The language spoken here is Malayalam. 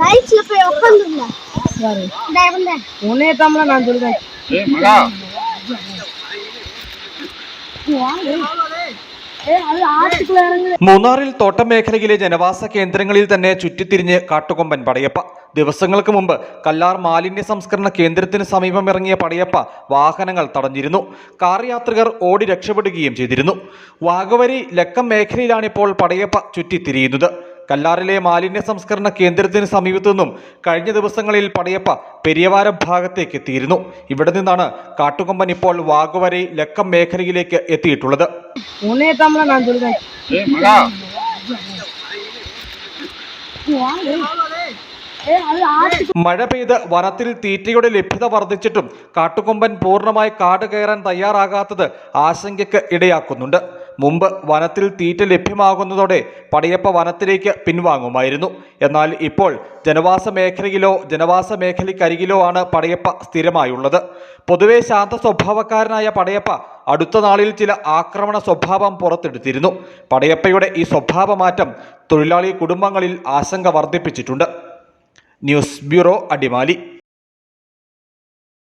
ಲೈಟ್ಸ್ ಲಪ ಒಪ್ಪಂದಿಲ್ಲ ಸರಿ ದೇವಂದ ಓನೇ ತಮ್ಮಲ ನಾನು ದುರ್ಗ ಏ ಮಗ മൂന്നാറിൽ തോട്ടമേഖലയിലെ ജനവാസ കേന്ദ്രങ്ങളിൽ തന്നെ ചുറ്റിത്തിരിഞ്ഞ് കാട്ടുകൊമ്പൻ പടയപ്പ. ദിവസങ്ങൾക്ക് മുമ്പ് കല്ലാർ മാലിന്യ സംസ്കരണ കേന്ദ്രത്തിന് സമീപം ഇറങ്ങിയ പടയപ്പ വാഹനങ്ങൾ തടഞ്ഞിരുന്നു. കാർ യാത്രികർ ഓടി രക്ഷപ്പെടുകയും ചെയ്തിരുന്നു. വാഗവരി ലക്കം മേഖലയിലാണിപ്പോൾ പടയപ്പ ചുറ്റിത്തിരിയുന്നത്. കല്ലാറിലെ മാലിന്യ സംസ്കരണ കേന്ദ്രത്തിന് സമീപത്തു നിന്നും കഴിഞ്ഞ ദിവസങ്ങളിൽ പടയപ്പ പെരിയവാരം ഭാഗത്തേക്ക് എത്തിയിരുന്നു. ഇവിടെ നിന്നാണ് കാട്ടുകൊമ്പൻ ഇപ്പോൾ വാഗുവരെ ലക്കം മേഖലയിലേക്ക് എത്തിയിട്ടുള്ളത്. മഴ പെയ്ത് വനത്തിൽ തീറ്റയുടെ ലഭ്യത വർദ്ധിച്ചിട്ടും കാട്ടുകൊമ്പൻ പൂർണമായി കാട് കയറാൻ തയ്യാറാകാത്തത് ആശങ്കയ്ക്ക് ഇടയാക്കുന്നുണ്ട്. മുമ്പ് വനത്തിൽ തീറ്റ ലഭ്യമാകുന്നതോടെ പടയപ്പ വനത്തിലേക്ക് പിൻവാങ്ങുമായിരുന്നു. എന്നാൽ ഇപ്പോൾ ജനവാസ മേഖലയിലോ ജനവാസ മേഖലയ്ക്കരികിലോ ആണ് പടയപ്പ സ്ഥിരമായുള്ളത്. പൊതുവെ ശാന്ത സ്വഭാവക്കാരനായ പടയപ്പ അടുത്ത നാളിൽ ചില ആക്രമണ സ്വഭാവം പുറത്തെടുത്തിരുന്നു. പടയപ്പയുടെ ഈ സ്വഭാവമാറ്റം തൊഴിലാളി കുടുംബങ്ങളിൽ ആശങ്ക വർദ്ധിപ്പിച്ചിട്ടുണ്ട്. News bureau Adimali.